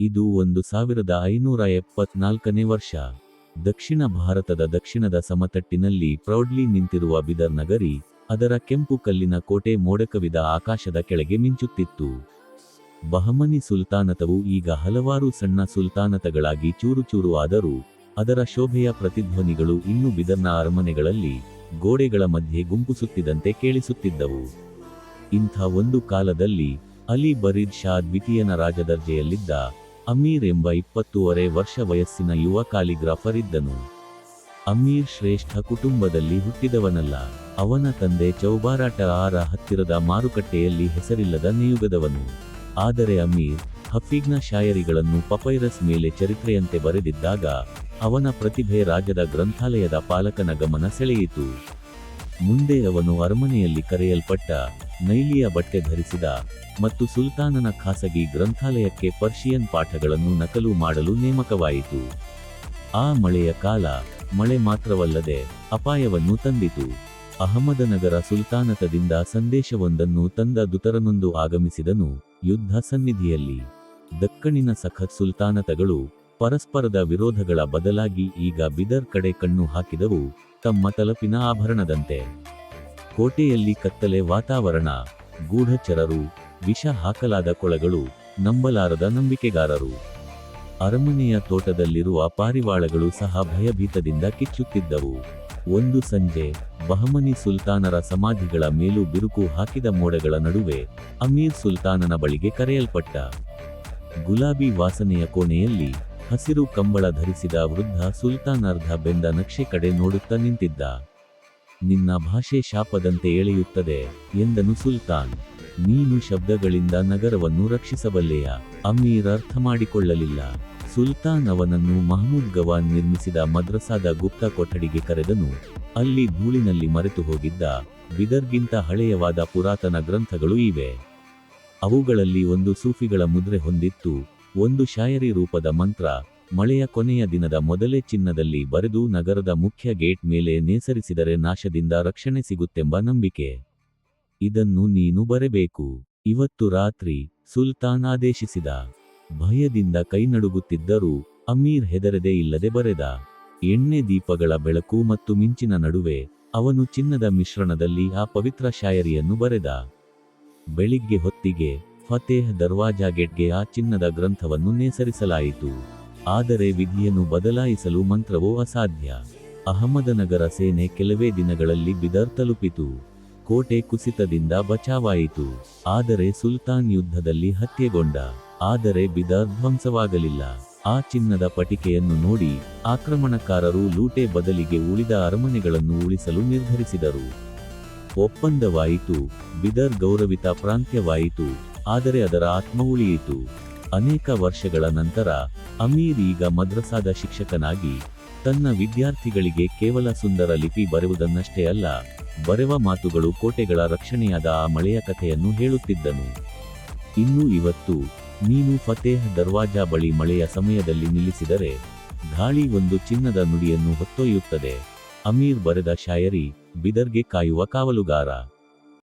ಇದು ಒಂದು ಸಾವಿರದ ಐನೂರ ಎಪ್ಪತ್ನಾಲ್ಕನೇ ವರ್ಷ. ದಕ್ಷಿಣ ಭಾರತದ ದಕ್ಷಿಣದ ಸಮತಟ್ಟಿನಲ್ಲಿ ಪ್ರೌಡ್ಲಿ ನಿಂತಿರುವ ಬಿದರ್ ನಗರಿ, ಅದರ ಕೆಂಪು ಕಲ್ಲಿನ ಕೋಟೆ ಮೋಡಕವಿದ ಆಕಾಶದ ಕೆಳಗೆ ಮಿಂಚುತ್ತಿತ್ತು. ಬಹಮನಿ ಸುಲ್ತಾನತವು ಈಗ ಹಲವಾರು ಸಣ್ಣ ಸುಲ್ತಾನತಗಳಾಗಿ ಚೂರು ಚೂರು ಆದರೂ, ಅದರ ಶೋಭೆಯ ಪ್ರತಿಧ್ವನಿಗಳು ಇನ್ನೂ ಬಿದರ್ನ ಅರಮನೆಗಳಲ್ಲಿ, ಗೋಡೆಗಳ ಮಧ್ಯೆ ಗುಂಪುಸುತ್ತಿದಂತೆ ಕೇಳಿಸುತ್ತಿದ್ದವು. ಇಂಥ ಒಂದು ಕಾಲದಲ್ಲಿ, ಅಲಿ ಬರೀದ್ ಶಾ ದ್ವಿತೀಯನ ರಾಜದರ್ಜೆಯಲ್ಲಿದ್ದ ಅಮೀರ್ ಎಂಬ ಇಪ್ಪತ್ತೂವರೆ ವರ್ಷ ವಯಸ್ಸಿನ ಯುವ ಕಾಲಿಗ್ರಾಫರ್ ಇದ್ದನು. ಅಮೀರ್ ಶ್ರೇಷ್ಠ ಕುಟುಂಬದಲ್ಲಿ ಹುಟ್ಟಿದವನಲ್ಲ. ಅವನ ತಂದೆ ಚೌಬಾರಾಟ ಆರ ಹತ್ತಿರದ ಮಾರುಕಟ್ಟೆಯಲ್ಲಿ ಹೆಸರಿಲ್ಲದ ನಿಯುಗದವನು. ಆದರೆ ಅಮೀರ್ ಹಫೀಗ್ನ ಶಾಯರಿಗಳನ್ನು ಪಪೈರಸ್ ಮೇಲೆ ಚರಿತ್ರೆಯಂತೆ ಬರೆದಿದ್ದಾಗ, ಅವನ ಪ್ರತಿಭೆ ರಾಜದ ಗ್ರಂಥಾಲಯದ ಪಾಲಕನ ಗಮನ ಸೆಳೆಯಿತು. ಮುಂದೆ ಅವನು ಅರಮನೆಯಲ್ಲಿ ಕರೆಯಲ್ಪಟ್ಟ ನೈಲಿಯ ಬಟ್ಟೆ ಧರಿಸಿದ ಮತ್ತು ಸುಲ್ತಾನನ ಖಾಸಗಿ ಗ್ರಂಥಾಲಯಕ್ಕೆ ಪರ್ಷಿಯನ್ ಪಾಠಗಳನ್ನು ನಕಲು ಮಾಡಲು ನೇಮಕವಾಯಿತು. ಆ ಮಳೆಯ ಕಾಲ ಮಳೆ ಮಾತ್ರವಲ್ಲದೆ ಅಪಾಯವನ್ನು ತಂದಿತು. ಅಹಮದನಗರ ಸುಲ್ತಾನತದಿಂದ ಸಂದೇಶವೊಂದನ್ನು ತಂದ ದುತರನೊಂದು ಆಗಮಿಸಿದನು ಯುದ್ಧ ಸನ್ನಿಧಿಯಲ್ಲಿ. ದಕ್ಕಣಿನ ಸಖತ್ ಸುಲ್ತಾನತಗಳು ಪರಸ್ಪರದ ವಿರೋಧಗಳ ಬದಲಾಗಿ ಈಗ ಬಿದರ್ ಕಡೆ ಕಣ್ಣು ಹಾಕಿದವು ತಮ್ಮ ತಲಪಿನ ಆಭರಣದಂತೆ. ಕೋಟೆಯಲ್ಲಿ ಕತ್ತಲೆ ವಾತಾವರಣ, ಗೂಢಚರರು, ವಿಷ ಹಾಕಲಾದ ಕೊಳಗಳು, ನಂಬಲಾರದ ನಂಬಿಕೆಗಾರರು. ಅರಮನೆಯ ತೋಟದಲ್ಲಿರುವ ಪಾರಿವಾಳಗಳು ಸಹ ಭಯಭೀತದಿಂದ ಕಿಚ್ಚುತ್ತಿದ್ದವು. ಒಂದು ಸಂಜೆ, ಬಹಮನಿ ಸುಲ್ತಾನರ ಸಮಾಧಿಗಳ ಮೇಲೂ ಬಿರುಕು ಹಾಕಿದ ಮೋಡಗಳ ನಡುವೆ, ಅಮೀರ್ ಸುಲ್ತಾನನ ಬಳಿಗೆ ಕರೆಯಲ್ಪಟ್ಟ. ಗುಲಾಬಿ ವಾಸನೆಯ ಕೋಣೆಯಲ್ಲಿ, ಹಸಿರು ಕಂಬಳ ಧರಿಸಿದ ವೃದ್ಧ ಸುಲ್ತಾನ್ ಅರ್ಧ ಬೆಂದ ನಕ್ಷೆ ಕಡೆ ನೋಡುತ್ತಾ ನಿಂತಿದ್ದ. ನಿನ್ನ ಭಾಷೆ ಶಾಪದಂತೆ ಎಳೆಯುತ್ತದೆ ಎಂದನು ಸುಲ್ತಾನ್. ನೀನು ಶಬ್ದಗಳಿಂದ ನಗರವನ್ನು ರಕ್ಷಿಸಬಲ್ಲೆಯ? ಅಮೀರ್ ಅರ್ಥ ಮಾಡಿಕೊಳ್ಳಲಿಲ್ಲ ಸುಲ್ತಾನ್ ಅವನನ್ನು ಮಹಮೂದ್ ಗವಾನ್ ನಿರ್ಮಿಸಿದ ಮದ್ರಸಾದ ಗುಪ್ತ ಕೊಠಡಿಗೆ ಕರೆದನು. ಅಲ್ಲಿ ಧೂಳಿನಲ್ಲಿ ಮರೆತು ಹೋಗಿದ್ದ ಬಿದರ್ಗಿಂತ ಹಳೆಯವಾದ ಪುರಾತನ ಗ್ರಂಥಗಳು ಇವೆ. ಅವುಗಳಲ್ಲಿ ಒಂದು ಸೂಫಿಗಳ ಮುದ್ರೆ ಹೊಂದಿತ್ತು, ಒಂದು ಶಾಯರಿ ರೂಪದ ಮಂತ್ರ ಮಳೆಯ ಕೊನೆಯ ದಿನದ ಮೊದಲೇ ಚಿನ್ನದಲ್ಲಿ ಬರೆದು ನಗರದ ಮುಖ್ಯ ಗೇಟ್ ಮೇಲೆ ನೇಸರಿಸಿದರೆ ನಾಶದಿಂದ ರಕ್ಷಣೆ ಸಿಗುತ್ತೆಂಬ ನಂಬಿಕೆ. ಇದನ್ನು ನೀನು ಬರೆಬೇಕು. ಇವತ್ತು ರಾತ್ರಿ ಸುಲ್ತಾನ್ ಆದೇಶಿಸಿದ. ಭಯದಿಂದ ಕೈನಡುಗುತ್ತಿದ್ದರೂ ಅಮೀರ್ ಹೆದರದೆ ಇಲ್ಲದೆ ಬರೆದ. ಎಣ್ಣೆ ದೀಪಗಳ ಬೆಳಕು ಮತ್ತು ಮಿಂಚಿನ ನಡುವೆ ಅವನು ಚಿನ್ನದ ಮಿಶ್ರಣದಲ್ಲಿ ಆ ಪವಿತ್ರ ಶಾಯರಿಯನ್ನು ಬರೆದ. ಬೆಳಿಗ್ಗೆ ಹೊತ್ತಿಗೆ ಫತೇಹ್ ದರ್ವಾಜಾ ಗೇಟ್ಗೆ ಆ ಚಿನ್ನದ ಗ್ರಂಥವನ್ನು ನೇಸರಿಸಲಾಯಿತು. ಆದರೆ ವಿಧಿಯನ್ನು ಬದಲಾಯಿಸಲು ಮಂತ್ರವೋ ಅಸಾಧ್ಯ. ಅಹಮದನಗರ ಸೇನೆ ಕೆಲವೇ ದಿನಗಳಲ್ಲಿ ಬಿದರ್ ತಲುಪಿತು. ಕೋಟೆ ಕುಸಿತದಿಂದ ಬಚಾವಾಯಿತು. ಆದರೆ ಸುಲ್ತಾನ್ ಯುದ್ಧದಲ್ಲಿ ಹತ್ಯೆಗೊಂಡ. ಆದರೆ ಬಿದರ್ ಧ್ವಂಸವಾಗಲಿಲ್ಲ. ಆ ಚಿನ್ನದ ಪಟಿಕೆಯನ್ನು ನೋಡಿ ಆಕ್ರಮಣಕಾರರು ಲೂಟೆ ಬದಲಿಗೆ ಉಳಿದ ಅರಮನೆಗಳನ್ನು ಉಳಿಸಲು ನಿರ್ಧರಿಸಿದರು. ಒಪ್ಪಂದವಾಯಿತು. ಬಿದರ್ ಗೌರವಿತ ಪ್ರಾಂತ್ಯವಾಯಿತು. ಆದರೆ ಅದರ ಆತ್ಮ ಉಳಿಯಿತು. ಅನೇಕ ವರ್ಷಗಳ ನಂತರ, ಅಮೀರ್ ಈಗ ಮದ್ರಸಾದ ಶಿಕ್ಷಕನಾಗಿ, ತನ್ನ ವಿದ್ಯಾರ್ಥಿಗಳಿಗೆ ಕೇವಲ ಸುಂದರ ಲಿಪಿ ಬರೆಯುವುದನ್ನಷ್ಟೇ ಅಲ್ಲ, ಬರೆವ ಮಾತುಗಳು ಕೋಟೆಗಳ ರಕ್ಷಣೆಯಾದ ಆ ಮಳೆಯ ಕಥೆಯನ್ನು ಹೇಳುತ್ತಿದ್ದನು. ಇನ್ನು ಇವತ್ತು, ನೀನು ಫತೇಹ್ ದರ್ವಾಜಾ ಬಳಿ ಮಳೆಯ ಸಮಯದಲ್ಲಿ ನಿಲ್ಲಿಸಿದರೆ, ಗಾಳಿ ಒಂದು ಚಿನ್ನದ ನುಡಿಯನ್ನು ಹೊತ್ತೊಯ್ಯುತ್ತದೆ. ಅಮೀರ್ ಬರೆದ ಶಾಯರಿ, ಬಿದರ್ಗೆ ಕಾಯುವ ಕಾವಲುಗಾರ.